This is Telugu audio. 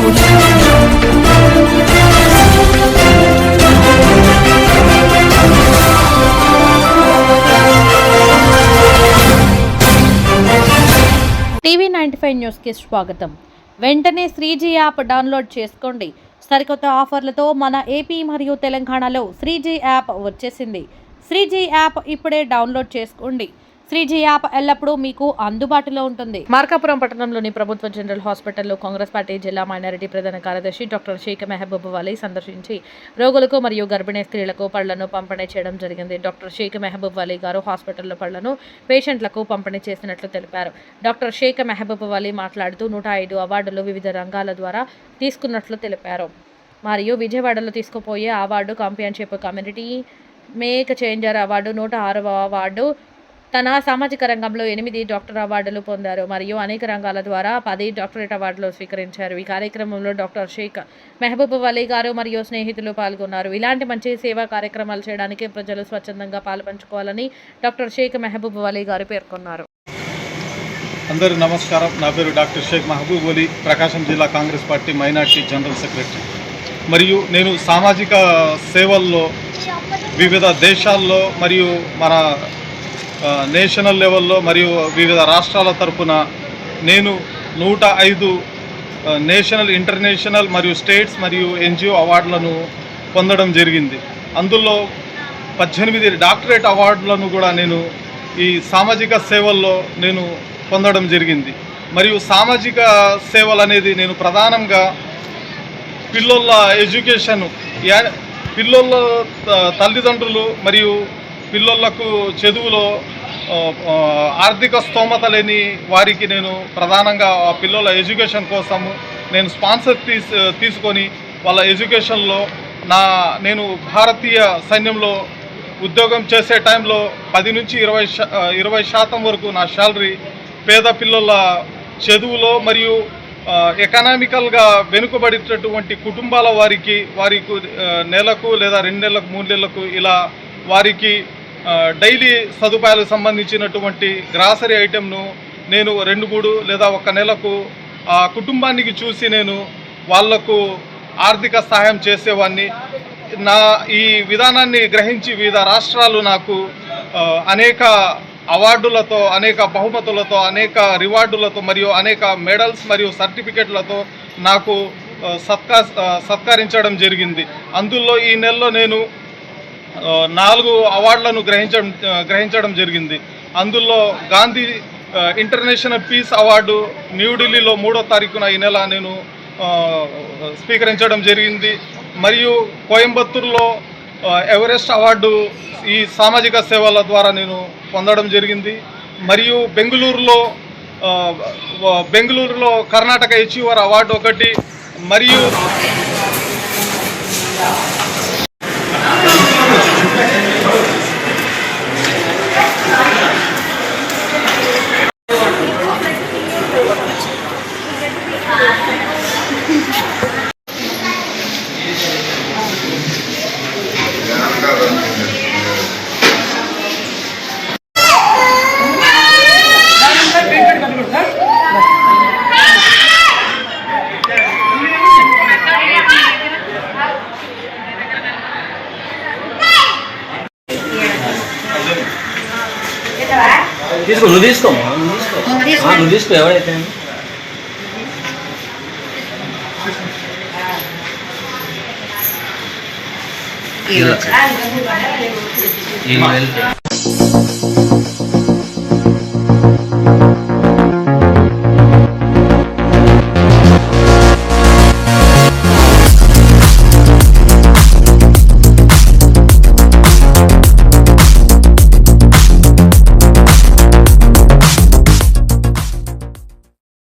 టీవీ నైన్టీ ఫైవ్ న్యూస్కి స్వాగతం. వెంటనే శ్రీజీ యాప్ డౌన్లోడ్ చేసుకోండి. సరికొత్త ఆఫర్లతో మన ఏపీ మరియు తెలంగాణలో శ్రీజీ యాప్ వచ్చేసింది. శ్రీజీ యాప్ ఇప్పుడే డౌన్లోడ్ చేసుకోండి. శ్రీజీ యాప్ ఎల్లప్పుడూ మీకు అందుబాటులో ఉంటుంది. మార్కాపురం పట్టణంలోని ప్రభుత్వ జనరల్ హాస్పిటల్లో కాంగ్రెస్ పార్టీ జిల్లా మైనారిటీ ప్రధాన కార్యదర్శి డాక్టర్ షేక్ మెహబూబ్ వాలి సందర్శించి రోగులకు మరియు గర్భిణీ స్త్రీలకు పళ్ళను పంపిణీ చేయడం జరిగింది. డాక్టర్ షేక్ మెహబూబ్ వలీ గారు హాస్పిటల్లో పళ్ళను పేషెంట్లకు పంపిణీ చేసినట్లు తెలిపారు. డాక్టర్ షేక్ మెహబూబ్ వాలి మాట్లాడుతూ నూట ఐదు అవార్డులు వివిధ రంగాల ద్వారా తీసుకున్నట్లు తెలిపారు. మరియు విజయవాడలో తీసుకుపోయే award championship community make changer award నూట ఆరవ అవార్డు తన సామాజిక రంగంలో ఎనిమిది డాక్టర్ అవార్డులు పొందారు మరియు అనేక రంగాల ద్వారా పది డాక్టరేట్ అవార్డులు స్వీకరించారు. ఈ కార్యక్రమంలో డాక్టర్ షేక్ మెహబూబ్ వలీ గారు మరియు స్నేహితులు పాల్గొన్నారు. ఇలాంటి మంచి సేవా కార్యక్రమాలు చేయడానికి ప్రజలు స్వచ్ఛందంగా పాల్పంచుకోవాలని డాక్టర్ షేక్ మెహబూబ్ వలీ గారు పేర్కొన్నారు. అందరూ నమస్కారం. నా పేరు డాక్టర్ షేక్ మహబూబ్ అలీ ప్రకాశం జిల్లా Congress party minority general secretary. మరియు నేను సామాజిక సేవల్లో వివిధ దేశాల్లో మరియు మన నేషనల్ లెవెల్లో మరియు వివిధ రాష్ట్రాల తరపున నేను నూట ఐదు నేషనల్ ఇంటర్నేషనల్ మరియు స్టేట్స్ మరియు ఎన్జిఓ అవార్డులను పొందడం జరిగింది. అందులో పద్దెనిమిది డాక్టరేట్ అవార్డులను కూడా నేను ఈ సామాజిక సేవల్లో నేను పొందడం జరిగింది. మరియు సామాజిక సేవలు అనేది నేను ప్రధానంగా పిల్లల ఎడ్యుకేషన్ యా- పిల్లల తల్లిదండ్రులు మరియు పిల్లలకు చదువులో ఆర్థిక స్తోమత లేని వారికి నేను ప్రధానంగా ఆ పిల్లల ఎడ్యుకేషన్ కోసము నేను స్పాన్సర్ తీసు తీసుకొని వాళ్ళ ఎడ్యుకేషన్లో నా నేను భారతీయ సైన్యంలో ఉద్యోగం చేసే టైంలో పది నుంచి ఇరవై శా ఇరవై శాతం వరకు నా శాలరీ పేద పిల్లల చదువులో మరియు ఎకనామికల్గా వెనుకబడినటువంటి కుటుంబాల వారికి వారికి నెలకు లేదా రెండు నెలలకు మూడు నెలలకు ఇలా వారికి డైలీ సదుపాయాలకు సంబంధించినటువంటి గ్రాసరీ ఐటెంను నేను రెండు మూడు లేదా ఒక నెలకు ఆ కుటుంబానికి చూసి నేను వాళ్ళకు ఆర్థిక సహాయం చేసేవాడిని నా ఈ విధానాన్ని గ్రహించి వివిధ రాష్ట్రాలు నాకు అనేక అవార్డులతో అనేక బహుమతులతో అనేక రివార్డులతో మరియు అనేక మెడల్స్ మరియు సర్టిఫికెట్లతో నాకు సత్కా సత్కరించడం జరిగింది. అందులో ఈ నెలలో నేను నాలుగు అవార్డులను గ్రహించడం గ్రహించడం జరిగింది. అందులో గాంధీ ఇంటర్నేషనల్ పీస్ అవార్డు న్యూఢిల్లీలో మూడో తారీఖున ఈ నెల నేను స్వీకరించడం జరిగింది. మరియు కోయంబత్తూరులో ఎవరెస్ట్ అవార్డు ఈ సామాజిక సేవల ద్వారా నేను పొందడం జరిగింది. మరియు బెంగళూరులో బెంగళూరులో కర్ణాటక అచీవర్ అవార్డు ఒకటి. మరియు Thank you. తీసుకో నువ్వు తీసుకో. నువ్వు తీసుకో. ఎవరైతే. ఇలా. ఈ వెళ్తే.